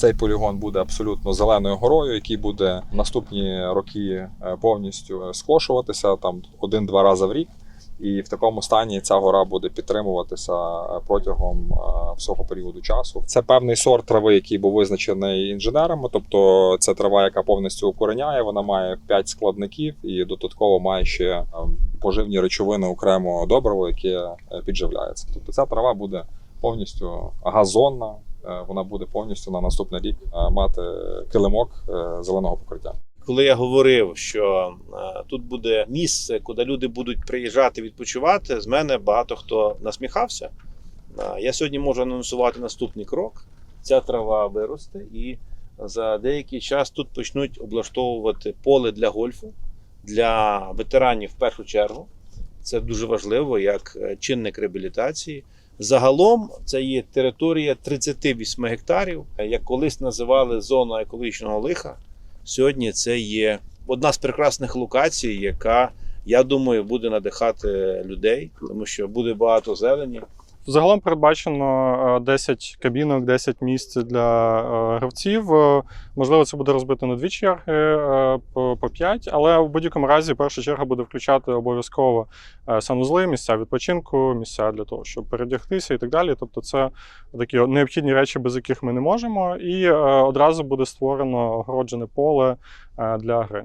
Цей полігон буде абсолютно зеленою горою, який буде наступні роки е, повністю скошуватися там один-два рази в рік. І в такому стані ця гора буде підтримуватися е, протягом е, всього періоду часу. Це певний сорт трави, який був визначений інженерами. Тобто це трава, яка повністю укореняє. Вона має 5 складників і додатково має ще е, поживні речовини окремо добриво, яке е, підживляється. Тобто ця трава буде повністю газонна. Е, Вона буде повністю на наступний рік е, мати килимок е, зеленого покриття. Коли я говорив, що тут буде місце, куди люди будуть приїжджати відпочивати, з мене багато хто насміхався. Я сьогодні можу анонсувати наступний крок. Ця трава виросте, і за деякий час тут почнуть облаштовувати поле для гольфу для ветеранів в першу чергу. Це дуже важливо як чинник реабілітації. Загалом це є територія 38 гектарів, як колись називали зона екологічного лиха. Сьогодні це є одна з прекрасних локацій, яка, я думаю, буде надихати людей, тому що буде багато зелені. Загалом передбачено е, 10 кабінок, 10 місць для е, гравців. Е, Можливо, це буде розбито на дві черги е, по по 5, але в будь-якому разі перша черга буде включати обов'язково е, санузли, місця відпочинку, місця для того, щоб передягтися і так далі. Тобто, це такі необхідні речі, без яких ми не можемо. І е, одразу буде створено огороджене поле е, для гри.